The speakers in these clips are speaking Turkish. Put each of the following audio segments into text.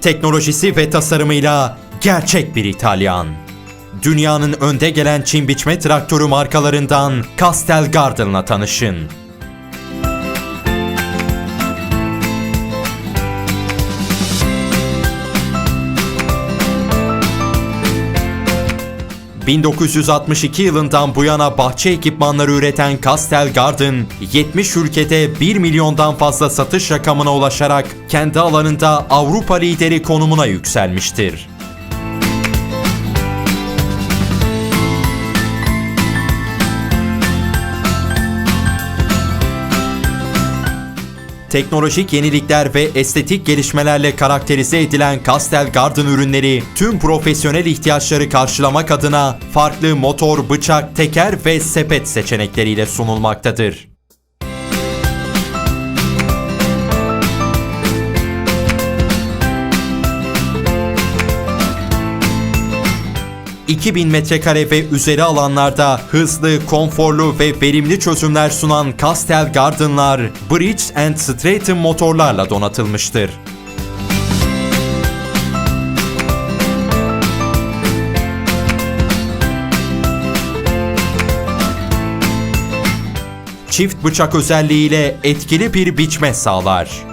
Teknolojisi ve tasarımıyla gerçek bir İtalyan. Dünyanın önde gelen çim biçme traktörü markalarından Castel Garden'la tanışın. ...1962 yılından bu yana bahçe ekipmanları üreten Castel Garden... ...70 ülkede 1 milyondan fazla satış rakamına ulaşarak... ...kendi alanında Avrupa lideri konumuna yükselmiştir. Teknolojik yenilikler ve estetik gelişmelerle karakterize edilen Castel Garden ürünleri tüm profesyonel ihtiyaçları karşılamak adına farklı motor, bıçak, teker ve sepet seçenekleriyle sunulmaktadır. ...2000 metrekare ve üzeri alanlarda hızlı, konforlu ve verimli çözümler sunan Castel Garden'lar... ...Bridge and Stratton motorlarla donatılmıştır. Çift bıçak özelliğiyle etkili bir biçme sağlar.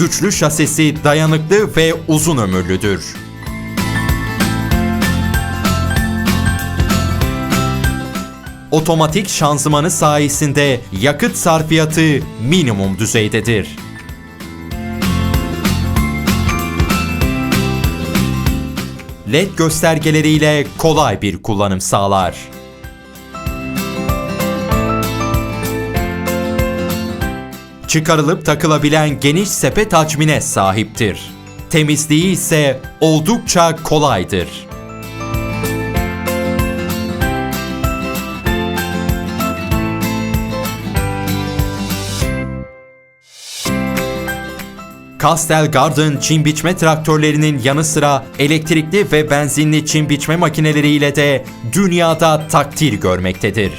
Güçlü şasisi dayanıklı ve uzun ömürlüdür. Otomatik şanzımanı sayesinde yakıt sarfiyatı minimum düzeydedir. LED göstergeleriyle kolay bir kullanım sağlar. Çıkarılıp takılabilen geniş sepet hacmine sahiptir. Temizliği ise oldukça kolaydır. Castel Garden çim biçme traktörlerinin yanı sıra elektrikli ve benzinli çim biçme makineleriyle de dünyada takdir görmektedir.